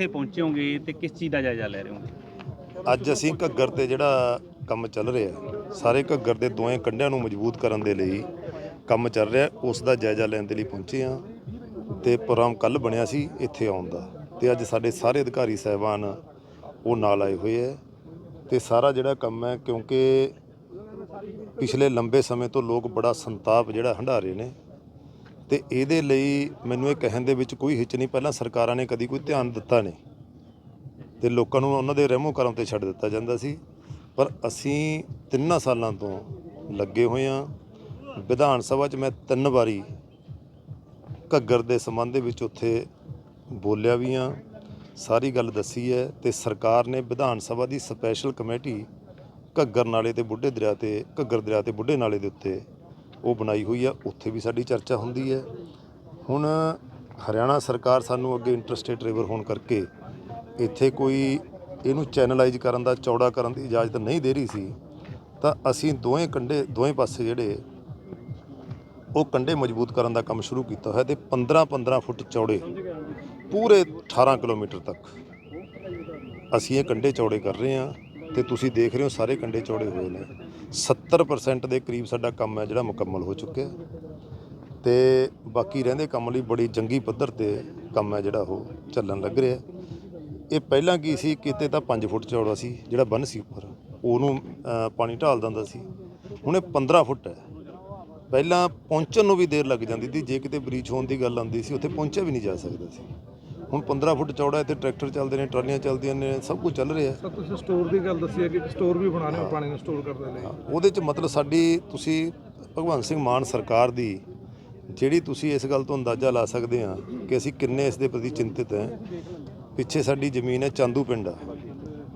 ਕਿੱਥੇ ਪਹੁੰਚੋਗੇ ਤੇ ਕਿਸ ਚੀਜ਼ ਦਾ ਜਾਇਜ਼ਾ ਲੈ ਰਹੇ ਹੋ ਅੱਜ ਅਸੀਂ ਘੱਗਰ ਤੇ ਜਿਹੜਾ ਕੰਮ ਚੱਲ ਰਿਹਾ ਸਾਰੇ ਘੱਗਰ ਦੇ ਦੋਵੇਂ ਕੰਢਿਆਂ ਨੂੰ ਮਜ਼ਬੂਤ ਕਰਨ ਦੇ ਲਈ ਕੰਮ ਚੱਲ ਰਿਹਾ ਉਸ ਦਾ ਜਾਇਜ਼ਾ ਲੈਣ ਦੇ ਲਈ ਪਹੁੰਚੇ ਹਾਂ ਤੇ ਪ੍ਰੋਗਰਾਮ ਕੱਲ ਬਣਿਆ ਸੀ, ਇੱਥੇ ਆਉਣ ਦਾ। ਤੇ ਅੱਜ ਸਾਡੇ ਸਾਰੇ ਅਧਿਕਾਰੀ ਸਹਿਬਾਨ ਉਹ ਨਾਲ ਆਏ ਹੋਏ ਹੈ ਤੇ ਸਾਰਾ ਜਿਹੜਾ ਕੰਮ ਹੈ, ਕਿਉਂਕਿ ਪਿਛਲੇ ਲੰਬੇ ਸਮੇਂ ਤੋਂ ਲੋਕ ਬੜਾ ਸੰਤਾਪ ਜਿਹੜਾ ਹੰਢਾ ਰਹੇ ਨੇ ਤੇ ਇਹਦੇ ਲਈ ਮੈਨੂੰ ਇਹ ਕਹਿਣ ਦੇ ਵਿੱਚ ਕੋਈ ਹਿੱਚ ਨਹੀਂ, ਪਹਿਲਾਂ ਸਰਕਾਰਾਂ ਨੇ ਕਦੀ ਕੋਈ ਧਿਆਨ ਦਿੱਤਾ ਨਹੀਂ। ਤੇ ਲੋਕਾਂ ਨੂੰ ਉਹਨਾਂ ਦੇ ਰਹਿਮੋ ਕਰਮ ਤੇ ਛੱਡ ਦਿੱਤਾ ਜਾਂਦਾ ਸੀ। ਪਰ ਅਸੀਂ ਤਿੰਨਾਂ ਸਾਲਾਂ ਤੋਂ ਲੱਗੇ ਹੋਏ ਹਾਂ। ਵਿਧਾਨ ਸਭਾ 'ਚ ਮੈਂ ਤਿੰਨ ਵਾਰੀ ਘੱਗਰ ਦੇ ਸੰਬੰਧ ਦੇ ਵਿੱਚ ਉੱਥੇ ਬੋਲਿਆ ਵੀ ਹਾਂ। ਸਾਰੀ ਗੱਲ ਦੱਸੀ ਹੈ ਤੇ ਸਰਕਾਰ ਨੇ ਵਿਧਾਨ ਸਭਾ ਦੀ ਸਪੈਸ਼ਲ ਕਮੇਟੀ ਘੱਗਰ ਨਾਲੇ ਤੇ ਬੁੱਢੇ ਦਰਿਆ ਤੇ ਘੱਗਰ ਦਰਿਆ ਤੇ ਬੁੱਢੇ ਨਾਲੇ ਦੇ ਉੱਤੇ ਉਹ ਬਣਾਈ ਹੋਈ ਆ, ਉੱਥੇ ਵੀ ਸਾਡੀ ਚਰਚਾ ਹੁੰਦੀ ਹੈ। ਹੁਣ ਹਰਿਆਣਾ ਸਰਕਾਰ ਸਾਨੂੰ ਅੱਗੇ ਇੰਟਰਸਟੇਟ ਰਿਵਰ ਹੋਣ ਕਰਕੇ ਇੱਥੇ ਕੋਈ ਇਹਨੂੰ ਚੈਨਲਾਈਜ਼ ਕਰਨ ਦਾ, ਚੌੜਾ ਕਰਨ ਦੀ ਇਜਾਜ਼ਤ ਨਹੀਂ ਦੇ ਰਹੀ ਸੀ, ਤਾਂ ਅਸੀਂ ਦੋਵੇਂ ਕੰਢੇ, ਦੋਵੇਂ ਪਾਸੇ ਜਿਹੜੇ ਉਹ ਕੰਢੇ ਮਜ਼ਬੂਤ ਕਰਨ ਦਾ ਕੰਮ ਸ਼ੁਰੂ ਕੀਤਾ ਹੋਇਆ ਤੇ 15 15 ਫੁੱਟ ਚੌੜੇ ਪੂਰੇ 18 ਕਿਲੋਮੀਟਰ ਤੱਕ ਅਸੀਂ ਇਹ ਕੰਢੇ ਚੌੜੇ ਕਰ ਰਹੇ ਹਾਂ ਤੇ ਤੁਸੀਂ ਦੇਖ ਰਹੇ ਹੋ ਸਾਰੇ ਕੰਢੇ ਚੌੜੇ ਹੋਏ ਨੇ। 70% ਦੇ ਕਰੀਬ ਸਾਡਾ ਕੰਮ ਹੈ ਜਿਹੜਾ ਮੁਕੰਮਲ ਹੋ ਚੁੱਕਿਆ ਤੇ ਬਾਕੀ ਰਹਿੰਦੇ ਕੰਮ ਲਈ ਬੜੀ ਜੰਗੀ ਪੱਧਰ ਤੇ ਕੰਮ ਹੈ ਜਿਹੜਾ ਉਹ ਚੱਲਣ ਲੱਗ ਰਿਹਾ ਇਹ ਪਹਿਲਾਂ ਕੀ ਸੀ, ਕਿਤੇ ਤਾਂ 5 ਫੁੱਟ ਚੌੜਾ ਸੀ, ਜਿਹੜਾ ਬੰਨ ਸੀ ਉੱਪਰ। ਉਹਨੂੰ ਪਾਣੀ ਢਾਲ ਦਿੰਦਾ ਸੀ। ਹੁਣ ਇਹ 15 ਫੁੱਟ ਹੈ। ਪਹਿਲਾਂ ਪਹੁੰਚਣ ਨੂੰ ਵੀ ਦੇਰ ਲੱਗ ਜਾਂਦੀ ਸੀ। ਜੇ ਕਿਤੇ ਬ੍ਰੀਚ ਹੋਣ ਦੀ ਗੱਲ ਆਉਂਦੀ ਸੀ, ਉੱਥੇ ਪਹੁੰਚਿਆ ਵੀ ਨਹੀਂ ਜਾ ਸਕਦਾ ਸੀ। ਹੁਣ 15 ਫੁੱਟ ਚੌੜਾ ਤੇ ਟਰੈਕਟਰ ਚੱਲਦੇ ਨੇ ਟਰਾਲੀਆਂ ਚੱਲਦੀਆਂ ਨੇ ਸਭ ਕੁਝ ਚੱਲ ਰਿਹਾ। ਸਰ ਤੁਸੀਂ ਸਟੋਰ ਦੀ ਗੱਲ ਦੱਸੀ ਹੈ ਕਿ ਸਟੋਰ ਵੀ ਬਣਾਣੇ ਹੋ ਪਾਣੀ ਨੂੰ ਸਟੋਰ ਕਰਨ ਦੇ ਲਈ। ਉਹਦੇ ਚ ਮਤਲਬ ਸਾਡੀ ਤੁਸੀਂ ਭਗਵੰਤ ਸਿੰਘ ਮਾਨ ਸਰਕਾਰ ਦੀ ਜਿਹੜੀ ਤੁਸੀਂ ਇਸ ਗੱਲ ਤੋਂ ਅੰਦਾਜ਼ਾ ਲਾ ਸਕਦੇ ਆ ਕਿ ਅਸੀਂ ਕਿੰਨੇ ਇਸ ਦੇ ਪ੍ਰਤੀ ਚਿੰਤਿਤ ਹਾਂ। ਪਿੱਛੇ ਸਾਡੀ ਜ਼ਮੀਨ ਹੈ ਚਾਂਦੂ ਪਿੰਡ।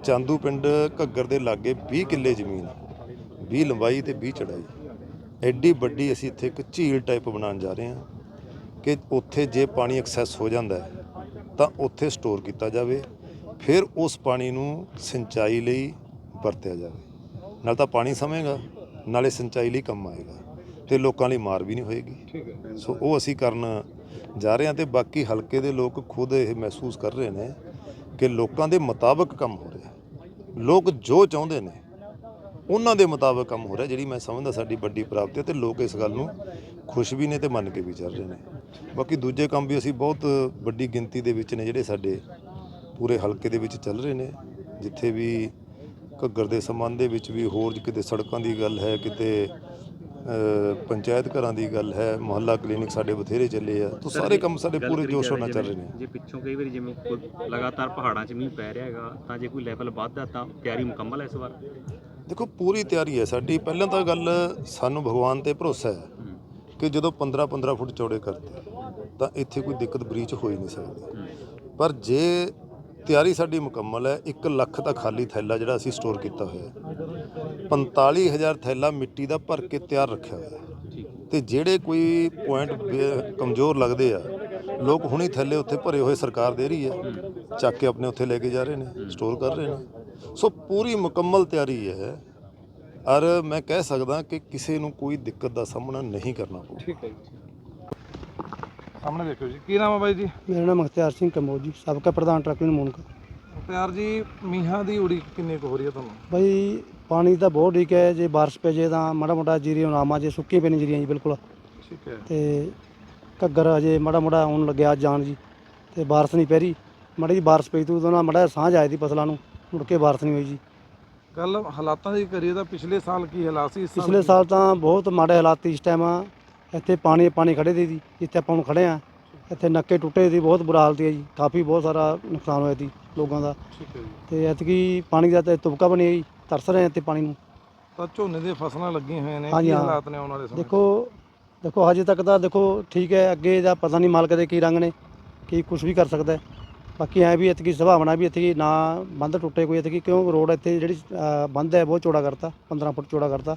ਚਾਂਦੂ ਪਿੰਡ ਘੱਗਰ ਦੇ ਲਾਗੇ 20 ਕਿੱਲੇ ਜ਼ਮੀਨ 20 ਲੰਬਾਈ ਤੇ 20 ਚੜਾਈ। ਐਡੀ ਵੱਡੀ ਅਸੀਂ ਇੱਥੇ ਇੱਕ ਝੀਲ ਟਾਈਪ ਬਣਾਉਣ ਜਾ ਰਹੇ ਹਾਂ ਕਿ ਉੱਥੇ ਜੇ ਪਾਣੀ ਐਕਸੈਸ ਹੋ ਜਾਂਦਾ ਹੈ ਤਾਂ ਉੱਥੇ ਸਟੋਰ ਕੀਤਾ ਜਾਵੇ ਫਿਰ ਉਸ ਪਾਣੀ ਨੂੰ ਸਿੰਚਾਈ ਲਈ ਵਰਤਿਆ ਜਾਵੇ। ਨਾਲ ਤਾਂ ਪਾਣੀ ਸਮੇਗਾ ਨਾਲੇ ਸਿੰਚਾਈ ਲਈ ਕੰਮ ਆਏਗਾ ਤੇ ਲੋਕਾਂ ਲਈ ਮਾਰ ਵੀ ਨਹੀਂ ਹੋਏਗੀ। ਸੋ ਉਹ ਅਸੀਂ ਕਰਨ ਜਾ ਰਹੇ ਹਾਂ ਤੇ ਬਾਕੀ ਹਲਕੇ ਦੇ ਲੋਕ ਖੁਦ ਇਹ ਮਹਿਸੂਸ ਕਰ ਰਹੇ ਨੇ ਕਿ ਲੋਕਾਂ ਦੇ ਮੁਤਾਬਕ ਕੰਮ ਹੋ ਰਿਹਾ। ਲੋਕ ਜੋ ਚਾਹੁੰਦੇ ਨੇ ਉਹਨਾਂ ਦੇ ਮੁਤਾਬਕ ਕੰਮ ਹੋ ਰਿਹਾ ਜਿਹੜੀ ਮੈਂ ਸਮਝਦਾ ਸਾਡੀ ਵੱਡੀ ਪ੍ਰਾਪਤੀ ਹੈ ਤੇ ਲੋਕ ਇਸ ਗੱਲ ਨੂੰ ਖੁਸ਼ ਵੀ ਨੇ ਤੇ ਮੰਨ ਕੇ ਵੀ ਚੱਲ ਰਹੇ ਨੇ। ਬਾਕੀ ਦੂਜੇ ਕੰਮ ਵੀ ਅਸੀਂ ਬਹੁਤ ਵੱਡੀ ਗਿਣਤੀ ਦੇ ਵਿੱਚ ਨੇ ਜਿਹੜੇ ਸਾਡੇ ਪੂਰੇ ਹਲਕੇ ਦੇ ਵਿੱਚ ਚੱਲ ਰਹੇ ਨੇ ਜਿੱਥੇ ਵੀ ਘੱਗਰ ਦੇ ਸੰਬੰਧ ਦੇ ਵਿੱਚ ਵੀ ਹੋਰ ਕਿਤੇ ਸੜਕਾਂ ਦੀ ਗੱਲ ਹੈ ਕਿਤੇ ਪੰਚਾਇਤ ਘਰਾਂ ਦੀ ਗੱਲ ਹੈ ਮੁਹੱਲਾ ਕਲੀਨਿਕ ਸਾਡੇ ਬਥੇਰੇ ਚੱਲੇ ਆ ਤੋਂ ਸਾਰੇ ਕੰਮ ਸਾਡੇ ਪੂਰੇ ਜੋਸ਼ੋ ਨਾਲ ਚੱਲ ਰਹੇ ਨੇ। ਜੇ ਪਿੱਛੋਂ ਕਈ ਵਾਰੀ ਜਿਵੇਂ ਲਗਾਤਾਰ ਪਹਾੜਾਂ 'ਚ ਮੀਂਹ ਪੈ ਰਿਹਾ ਹੈਗਾ ਤਾਂ ਜੇ ਕੋਈ ਲੈਵਲ ਵੱਧਦਾ ਤਾਂ ਤਿਆਰੀ ਮੁਕੰਮਲ ਹੈ ਇਸ ਵਾਰ? ਦੇਖੋ ਪੂਰੀ ਤਿਆਰੀ ਹੈ ਸਾਡੀ। ਪਹਿਲਾਂ ਤਾਂ ਗੱਲ ਸਾਨੂੰ ਭਗਵਾਨ ਤੇ ਭਰੋਸਾ ਹੈ। ਕਿ ਜਦੋਂ 15 15 ਫੁੱਟ ਚੌੜੇ ਕਰਤੇ ਤਾਂ ਇੱਥੇ ਕੋਈ ਦਿੱਕਤ ਬਰੀਚ ਹੋ ਹੀ ਨਹੀਂ ਸਕਦੀ। ਪਰ ਜੇ ਤਿਆਰੀ ਸਾਡੀ ਮੁਕੰਮਲ ਹੈ 1 ਲੱਖ ਦਾ ਖਾਲੀ ਥੈਲਾ ਜਿਹੜਾ ਅਸੀਂ ਸਟੋਰ ਕੀਤਾ ਹੋਇਆ ਹੈ। 45000 ਥੈਲਾ ਮਿੱਟੀ ਦਾ ਭਰ ਕੇ ਤਿਆਰ ਰੱਖਿਆ ਹੋਇਆ ਹੈ। ਤੇ ਜਿਹੜੇ ਕੋਈ ਪੁਆਇੰਟ ਕਮਜ਼ੋਰ ਲੱਗਦੇ ਆ, ਲੋਕ ਹੁਣੀ ਥੈਲੇ ਉੱਥੇ ਭਰੇ ਹੋਏ ਸਰਕਾਰ ਦੇ ਰਹੀ ਹੈ, ਚੱਕ ਕੇ ਆਪਣੇ ਉੱਥੇ ਲੈ ਕੇ ਜਾ ਰਹੇ ਨੇ ਸਟੋਰ ਕਰ ਰਹੇ ਨੇ। ਸੋ ਪੂਰੀ ਮੁਕੰਮਲ ਤਿਆਰੀ ਹੈ ਔਰ ਮੈਂ ਕਹਿ ਸਕਦਾ ਕਿ ਕਿਸੇ ਨੂੰ ਕੋਈ ਦਿੱਕਤ ਦਾ ਸਾਹਮਣਾ ਨਹੀਂ ਕਰਨਾ ਪਊ। ਠੀਕ ਹੈ ਜੀ। ਸਾਹਮਣੇ ਦੇਖੋ ਜੀ। ਕੀ ਨਾਮ ਹੈ ਬਾਈ ਜੀ? ਮੇਰਾ ਨਾਮ ਮੁਖਤਿਆਰ ਸਿੰਘ ਕੰਬੋਜ ਜੀ ਸਾਬਕਾ ਪ੍ਰਧਾਨ ਟਰੱਕ ਯੂਨੀਅਨ ਮੂਨਕ ਪਿਆਰ ਜੀ ਮੀਂਹਾਂ ਦੀ ਉਡੀਕ ਕਿੰਨੀ ਕੁ ਹੋ ਰਹੀ ਹੈ ਤੁਹਾਨੂੰ? ਬਈ ਪਾਣੀ ਤਾਂ ਬਹੁਤ ਠੀਕ ਹੈ ਜੇ ਬਾਰਿਸ਼ ਪੈ ਜੇ ਤਾਂ ਮਾੜਾ ਮੋਟਾ ਜੀਰੀ ਆਰਾਮਾ ਜੇ ਸੁੱਕੀ ਪੈਣੀ ਜੀਰੀਆਂ ਜੀ ਬਿਲਕੁਲ। ਠੀਕ ਹੈ। ਤੇ ਘੱਗਰ ਅਜੇ ਮਾੜਾ ਮੋਟਾ ਆਉਣ ਲੱਗਿਆ ਜਾਣ ਜੀ ਤੇ ਬਾਰਿਸ਼ ਨਹੀਂ ਪੈ ਰਹੀ। ਮਾੜੀ ਜੀ ਬਾਰਿਸ਼ ਪਈ ਤੂੰ ਨਾ ਮਾੜਾ ਜਿਹਾ ਸਾਂਝ ਆਈ ਦੀ ਫਸਲਾਂ ਨੂੰ ਮੁੜ ਕੇ ਬਾਰਿਸ਼ ਨਹੀਂ ਹੋਈ ਜੀ। ਗੱਲ ਹਾਲਾਤਾਂ ਦੀ ਕਰੀਏ ਤਾਂ ਪਿਛਲੇ ਸਾਲ ਕੀ ਹਾਲਾਤ ਸੀ? ਇਸ ਪਿਛਲੇ ਸਾਲ ਤਾਂ ਬਹੁਤ ਮਾੜੇ ਹਾਲਾਤ ਸੀ ਇਸ ਟਾਈਮ ਇੱਥੇ ਪਾਣੀ ਪਾਣੀ ਖੜੇ ਦੇ ਜਿੱਥੇ ਆਪਾਂ ਹੁਣ ਖੜੇ ਆ। ਇੱਥੇ ਨੱਕੇ ਟੁੱਟੇ ਸੀ ਬਹੁਤ ਬੁਰਾ ਹਾਲਤ ਹੈ ਜੀ। ਕਾਫੀ ਬਹੁਤ ਸਾਰਾ ਨੁਕਸਾਨ ਹੋਇਆ ਸੀ ਲੋਕਾਂ ਦਾ। ਠੀਕ ਹੈ ਜੀ। ਤੇ ਐਤਕੀ ਪਾਣੀ ਦਾ ਤੇ ਤੁਬਕਾ ਬਣੀ ਹੈ ਜੀ ਤਰਸ ਰਹੇ ਆ ਇੱਥੇ ਪਾਣੀ ਨੂੰ। ਤਾਂ ਝੋਨੇ ਦੀਆਂ ਫਸਲਾਂ ਲੱਗੀਆਂ ਹੋਈਆਂ ਨੇ ਹਾਂਜੀ, ਕੀ ਹਾਂ। ਹਾਲਾਤ ਨੇ ਆਉਣ ਵਾਲੇ ਸਮੇਂ 'ਚ? ਦੇਖੋ ਦੇਖੋ ਹਜੇ ਤੱਕ ਤਾਂ ਦੇਖੋ ਠੀਕ ਹੈ ਅੱਗੇ ਦਾ ਪਤਾ ਨਹੀਂ ਮਾਲਕ ਦੇ ਕੀ ਰੰਗ ਨੇ ਕੀ ਕੁਝ ਵੀ ਕਰ ਸਕਦਾ ਹੈ। ਬਾਕੀ ਐ ਵੀ ਇਤਕੀ ਸੰਭਾਵਨਾ ਵੀ ਇੱਥੇ ਨਾ ਬੰਦ ਟੁੱਟੇ ਕੋਈ ਇੱਥੇ ਕਿਉਂ ਰੋਡ ਇੱਥੇ ਜਿਹੜੀ ਅ, ਬੰਦ ਹੈ ਬਹੁਤ ਚੌੜਾ ਕਰਤਾ 15 ਫੁੱਟ ਚੌੜਾ ਕਰਤਾ।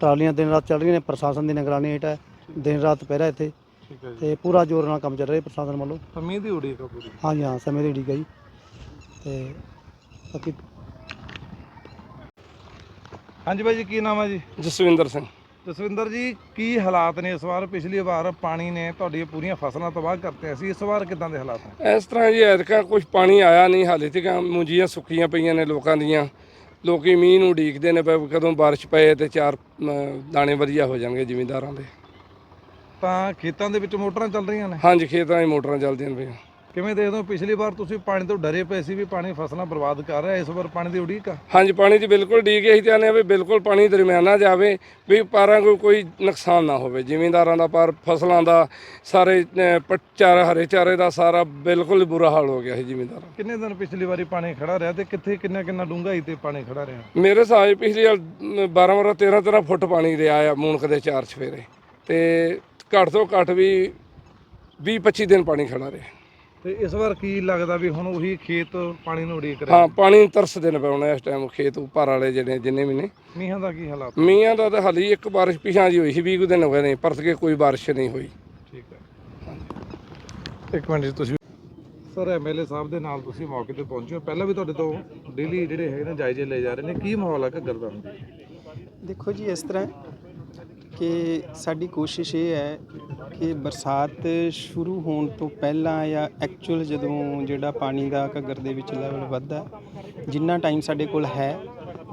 ਟਰਾਲੀਆਂ ਦਿਨ ਰਾਤ ਚੱਲ ਰਹੀਆਂ ਨੇ ਪ੍ਰਸ਼ਾਸਨ ਦੀ ਨਿਗਰਾਨੀ ਹੇਠ ਹੈ ਦਿਨ ਰਾਤ ਪਹਿਰਾ ਇੱਥੇ। ਠੀਕ ਹੈ ਜੀ। ਤੇ ਪੂਰਾ ਜ਼ੋਰ ਨਾਲ ਕੰਮ ਚੱਲ ਰਿਹਾ ਪ੍ਰਸ਼ਾਸਨ ਵੱਲੋਂ। ਮੀਂਹ ਦੀ ਉਡੀਕ ਆ ਪੂਰੀ? ਹਾਂਜੀ ਹਾਂ ਸਮੇਂ ਦੀ ਠੀਕ ਹੈ ਜੀ। ਤੇ ਬਾਕੀ ਹਾਂਜੀ ਬਾਈ ਜੀ ਕੀ ਨਾਮ ਹੈ ਜੀ? ਜਸਵਿੰਦਰ ਸਿੰਘ। ਜਸਵਿੰਦਰ ਜੀ ਕੀ ਹਾਲਾਤ ਨੇ? ਇਸ ਵਾਰ ਪਿਛਲੀ ਵਾਰ ਪਾਣੀ ਨੇ ਤੁਹਾਡੀਆਂ ਪੂਰੀਆਂ ਫਸਲਾਂ ਤਬਾਹ ਕਰਤੀਆਂ ਸੀ। ਇਸ ਵਾਰ ਕਿਦਾਂ ਦੇ ਹਾਲਾਤ ਨੇ? ਇਸ ਤਰ੍ਹਾਂ ਜੀ ਐਤਕਾਂ ਕੁਝ ਪਾਣੀ ਆਇਆ ਨਹੀਂ। ਹਾਲੇ ਤੱਕ ਮੁੰਜੀਆਂ ਸੁੱਕੀਆਂ ਪਈਆਂ ਨੇ ਲੋਕਾਂ ਦੀਆਂ। ਲੋਕੀ ਮੀਂਹ ਨੂੰ ਉਡੀਕਦੇ ਨੇ ਵੀ ਕਦੋਂ ਬਾਰਿਸ਼ ਪਏ ਤੇ ਚਾਰ ਦਾਣੇ ਵਧੀਆ ਹੋ ਜਾਣਗੇ ਜ਼ਿਮੀਂਦਾਰਾਂ ਦੇ। ਤਾਂ ਖੇਤਾਂ ਦੇ ਵਿੱਚ ਮੋਟਰਾਂ ਚੱਲ ਰਹੀਆਂ ਨੇ? ਹਾਂਜੀ ਖੇਤਾਂ 'ਚ ਮੋਟਰਾਂ ਚੱਲਦੀਆਂ ਪਈਆਂ। ਕਿਵੇਂ ਦੇਖਦੇ ਹੋ? ਪਿਛਲੀ ਵਾਰ ਤੁਸੀਂ ਪਾਣੀ ਤੋਂ ਡਰੇ ਪਏ ਸੀ ਵੀ ਪਾਣੀ ਫਸਲਾਂ ਬਰਬਾਦ ਕਰ ਰਿਹਾ ਇਸ ਵਾਰ ਪਾਣੀ ਦੀ ਉਡੀਕ ਆ? ਹਾਂਜੀ ਪਾਣੀ ਦੀ ਬਿਲਕੁਲ ਡੀਕ ਇਹੀ ਚਾਹੁੰਦੇ ਆ ਵੀ ਬਿਲਕੁਲ ਪਾਣੀ ਦਰਮਿਆਨਾ ਜਾਵੇ ਵੀ ਪਾਰਾਂ ਕੋਈ ਕੋਈ ਨੁਕਸਾਨ ਨਾ ਹੋਵੇ। ਜ਼ਿਮੀਂਦਾਰਾਂ ਦਾ ਪਰ ਫਸਲਾਂ ਦਾ ਸਾਰੇ ਅਹ, ਪ- ਚਾਰਾ ਹਰੇ ਚਾਰੇ ਦਾ ਸਾਰਾ ਬਿਲਕੁਲ ਬੁਰਾ ਹਾਲ ਹੋ ਗਿਆ ਸੀ ਜ਼ਿਮੀਂਦਾਰਾਂ। ਕਿੰਨੇ ਦਿਨ ਪਿਛਲੀ ਵਾਰੀ ਪਾਣੀ ਖੜਾ ਰਿਹਾ ਤੇ ਕਿੱਥੇ ਕਿੰਨਾ ਕਿੰਨਾ ਡੂੰਘਾਈ ਤੇ ਪਾਣੀ ਖੜਾ ਰਿਹਾ? ਮੇਰੇ ਹਿਸਾਬ 'ਚ ਪਿਛਲੀ ਵਾਰ 12 12 13 13 ਫੁੱਟ ਪਾਣੀ ਰਿਹਾ ਆ ਮੂਨਕ ਦੇ ਚਾਰ ਚਫੇਰੇ ਤੇ ਘੱਟ ਤੋਂ ਘੱਟ ਵੀ 20 25 ਦਿਨ ਪਾਣੀ ਖੜਾ ਰਿਹਾ। ਤੇ ਇਸ ਵਾਰ ਕੀ ਲੱਗਦਾ ਵੀ ਹੁਣ ਉਹੀ ਖੇਤ ਪਾਣੀ ਨੂੰ ਉਡੀਕ ਰਹੇ ਹਾਂ ਪਾਣੀ ਤਰਸਦੇ ਨੇ ਪਾਉਣਾ ਇਸ ਟਾਈਮ ਖੇਤ ਉੱਪਰ ਵਾਲੇ ਜਿਹੜੇ ਜਿੰਨੇ ਵੀ ਨੇ। ਮੀਂਹਾਂ ਦਾ ਕੀ ਹਾਲਾਤ? ਮੀਆਂ ਦਾ ਤਾਂ ਹਾਲੀ ਇੱਕ ਬਾਰਿਸ਼ ਪਿਛਾਂ ਜੀ ਹੋਈ ਸੀ 20 ਕੁ ਦਿਨ ਹੋ ਗਏ ਨੇ ਪਰਤ ਕੇ ਕੋਈ ਬਾਰਿਸ਼ ਨਹੀਂ ਹੋਈ। ਠੀਕ ਹੈ। ਇੱਕ ਮਿੰਟ ਜੀ ਤੁਸੀਂ ਸਰ ਐਮਐਲਏ ਸਾਹਿਬ ਦੇ ਨਾਲ ਤੁਸੀਂ ਮੌਕੇ ਤੇ ਪਹੁੰਚੇ ਹੋ। ਪਹਿਲਾਂ ਵੀ ਤੁਹਾਡੇ ਤੋਂ ਡੇਲੀ ਜਿਹੜੇ ਹੈਗੇ ਨੇ ਜਾਇਜ਼ੇ ਲਏ ਜਾ ਰਹੇ ਨੇ। ਕੀ ਮਾਹੌਲ ਹੈ ਘੱਗਰ ਦਾ? ਦੇਖੋ ਜੀ ਇਸ ਤਰ੍ਹਾਂ ਕਿ ਸਾਡੀ ਕੋਸ਼ਿਸ਼ ਇਹ ਹੈ ਕਿ ਬਰਸਾਤ ਸ਼ੁਰੂ ਹੋਣ ਤੋਂ ਪਹਿਲਾਂ ਜਾਂ ਐਕਚੁਅਲ ਜਦੋਂ ਜਿਹੜਾ ਪਾਣੀ ਦਾ ਘੱਗਰ ਦੇ ਵਿੱਚ ਲੈਵਲ ਵੱਧਦਾ ਜਿੰਨਾ ਟਾਈਮ ਸਾਡੇ ਕੋਲ ਹੈ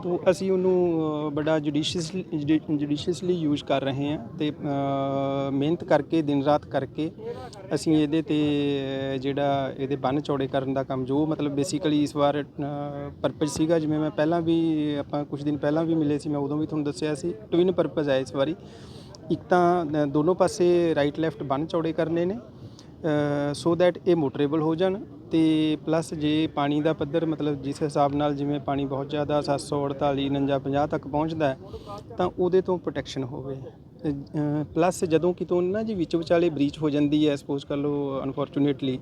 ਤੋਂ ਅਸੀਂ ਉਹਨੂੰ ਬੜਾ ਜੁਡੀਸ਼ੀਅਸਲੀ ਜੁਡੀਸ਼ੀਅਸਲੀ ਯੂਜ਼ ਕਰ ਰਹੇ ਹਾਂ ਤੇ ਮਿਹਨਤ ਕਰਕੇ, ਦਿਨ ਰਾਤ ਕਰਕੇ ਅਸੀਂ ਇਹਦੇ ਤੇ ਜਿਹੜਾ ਇਹਦੇ ਬੰਨ ਚੌੜੇ ਕਰਨ ਦਾ ਕੰਮ, ਜੋ ਮਤਲਬ ਬੇਸਿਕਲੀ ਇਸ ਵਾਰ ਪਰਪਸ ਸੀਗਾ, ਜਿਵੇਂ ਮੈਂ ਪਹਿਲਾਂ ਵੀ, ਆਪਾਂ ਕੁਝ ਦਿਨ ਪਹਿਲਾਂ ਵੀ ਮਿਲੇ ਸੀ, ਮੈਂ ਉਦੋਂ ਵੀ ਤੁਹਾਨੂੰ ਦੱਸਿਆ ਸੀ ਟਵਿਨ ਪਰਪਸ ਹੈ ਇਸ ਵਾਰੀ। ਇੱਕ ਤਾਂ ਦੋਨੋਂ ਪਾਸੇ ਰਾਈਟ ਲੈਫਟ ਬੰਨ ਚੌੜੇ ਕਰਨੇ ਨੇ ਸੋ ਦੈਟ ਇਹ ਮੋਟਰੇਬਲ ਹੋ ਜਾਣ ਅਤੇ ਪਲੱਸ ਜੇ ਪਾਣੀ ਦਾ ਪੱਧਰ ਮਤਲਬ ਜਿਸ ਹਿਸਾਬ ਨਾਲ ਜਿਵੇਂ ਪਾਣੀ ਬਹੁਤ ਜ਼ਿਆਦਾ 748 49 50 ਤੱਕ ਪਹੁੰਚਦਾ ਤਾਂ ਉਹਦੇ ਤੋਂ ਪ੍ਰੋਟੈਕਸ਼ਨ ਹੋਵੇ। ਪਲੱਸ ਜਦੋਂ ਕਿਤੋਂ ਨਾ ਜੀ ਵਿੱਚ ਵਿਚਾਲੇ ਬ੍ਰੀਚ ਹੋ ਜਾਂਦੀ ਹੈ ਸਪੋਜ਼ ਕਰ ਲਓ ਅਨਫੋਰਚੂਨੇਟਲੀ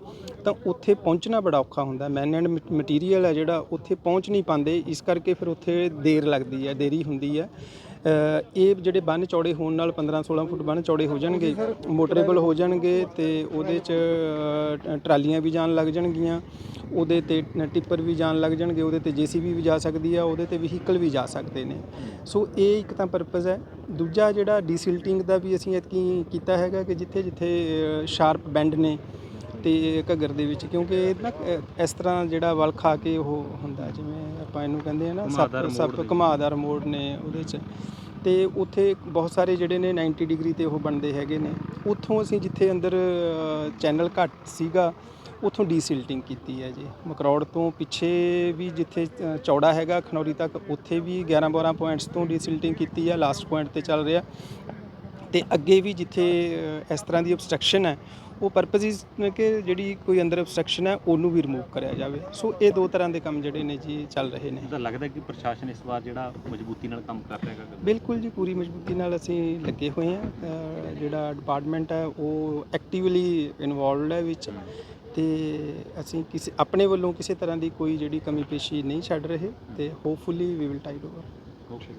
ਤਾਂ ਉੱਥੇ ਪਹੁੰਚਣਾ ਬੜਾ ਔਖਾ ਹੁੰਦਾ ਮੈਨ ਐਂਡ ਮਟੀਰੀਅਲ ਹੈ ਜਿਹੜਾ, ਉੱਥੇ ਪਹੁੰਚ ਨਹੀਂ ਪਾਉਂਦੇ, ਇਸ ਕਰਕੇ ਫਿਰ ਉੱਥੇ ਦੇਰ ਲੱਗਦੀ ਹੈ, ਦੇਰੀ ਹੁੰਦੀ ਹੈ। ਇਹ ਜਿਹੜੇ ਬੰਨ ਚੌੜੇ ਹੋਣ ਨਾਲ 15 16 ਫੁੱਟ ਬੰਨ ਚੌੜੇ ਹੋ ਜਾਣਗੇ ਮੋਟਰੇਬਲ ਹੋ ਜਾਣਗੇ ਤੇ ਉਹਦੇ ਚ ਅ, ਟਰਾਲੀਆਂ ਵੀ ਜਾਣ ਲੱਗ ਜਾਣਗੀਆਂ ਉਹਦੇ ਤੇ ਟਿੱਪਰ ਵੀ ਜਾਣ ਲੱਗ ਜਾਣਗੇ ਉਹਦੇ ਤੇ ਜੀਸੀਬੀ ਵੀ ਜਾ ਸਕਦੀ ਆ ਉਹਦੇ ਤੇ ਵਹੀਕਲ ਵੀ ਜਾ ਸਕਦੇ ਨੇ। ਸੋ ਇਹ ਇੱਕ ਤਾਂ ਪਰਪਸ ਹੈ। ਦੂਜਾ ਜਿਹੜਾ ਡੀਸਿਲਟਿੰਗ ਦਾ ਵੀ ਅਸੀਂ ਇਤਕੀ ਕੀਤਾ ਹੈਗਾ ਕਿ ਜਿੱਥੇ ਜਿੱਥੇ ਸ਼ਾਰਪ ਬੈਂਡ ਨੇ ਤੇ ਘੱਗਰ ਦੇ ਵਿੱਚ ਕਿਉਂਕਿ ਇਹ ਨਾ ਅ, ਇਸ ਤਰ੍ਹਾਂ ਜਿਹੜਾ ਵਲ ਖਾ ਕੇ ਉਹ ਹੁੰਦਾ ਜਿਵੇਂ ਆਪਾਂ ਇਹਨੂੰ ਕਹਿੰਦੇ ਆ ਨਾ ਸੱਪ ਸੱਪ ਦੇ। ਘੁਮਾਦਾਰ ਮੋੜ ਨੇ ਉਹਦੇ 'ਚ। ਤੇ ਉੱਥੇ ਬਹੁਤ ਸਾਰੇ ਜਿਹੜੇ ਨੇ 90 ਡਿਗਰੀ ਤੇ ਉਹ ਬਣਦੇ ਹੈਗੇ ਨੇ। ਉੱਥੋਂ ਅਸੀਂ ਜਿੱਥੇ ਅੰਦਰ ਚੈਨਲ ਘੱਟ ਸੀਗਾ ਉੱਥੋਂ ਡੀਸਿਲਟਿੰਗ ਕੀਤੀ ਹੈ ਜੀ। ਮਕਰੌੜ ਤੋਂ ਪਿੱਛੇ ਵੀ ਜਿੱਥੇ ਅ, ਚੌੜਾ ਹੈਗਾ ਖਨੌਰੀ ਤੱਕ ਉੱਥੇ ਵੀ 11 12 ਪੁਆਇੰਟਸ ਤੋਂ ਡੀਸਿਲਟਿੰਗ ਕੀਤੀ ਹੈ ਲਾਸਟ ਪੁਆਇੰਟ ਤੇ ਚੱਲ ਰਿਹਾ। ਤੇ ਅੱਗੇ ਵੀ ਜਿੱਥੇ ਇਸ ਤਰ੍ਹਾਂ ਦੀ obstruction ਹੈ ਉਹ ਪਰਪਸ ਇਜ਼ ਕਿ ਜਿਹੜੀ ਕੋਈ ਅੰਦਰ obstruction ਹੈ ਉਹਨੂੰ ਵੀ ਰਿਮੂਵ ਕਰਿਆ ਜਾਵੇ। ਸੋ ਇਹ ਦੋ ਤਰ੍ਹਾਂ ਦੇ ਕੰਮ ਜਿਹੜੇ ਨੇ ਜੀ ਚੱਲ ਰਹੇ ਨੇ। ਤਾਂ ਲੱਗਦਾ ਕਿ ਪ੍ਰਸ਼ਾਸਨ ਇਸ ਵਾਰ ਜਿਹੜਾ ਮਜ਼ਬੂਤੀ ਨਾਲ ਕੰਮ ਕਰ ਰਿਹਾ ਹੈਗਾ। ਬਿਲਕੁਲ ਜੀ ਪੂਰੀ ਮਜ਼ਬੂਤੀ ਨਾਲ ਅਸੀਂ ਲੱਗੇ ਹੋਏ ਹਾਂ। ਜਿਹੜਾ ਡਿਪਾਰਟਮੈਂਟ ਹੈ ਉਹ ਐਕਟਿਵਲੀ ਇਨਵੋਲਵਡ ਹੈ ਵਿੱਚ। ਤੇ ਅਸੀਂ ਕਿਸੇ ਆਪਣੇ ਵੱਲੋਂ ਕਿਸੇ ਤਰ੍ਹਾਂ ਦੀ ਕੋਈ ਜਿਹੜੀ ਕਮੀ ਪੇਸ਼ੀ ਨਹੀਂ ਛੱਡ ਰਹੇ ਤੇ hopefully we will tide over okay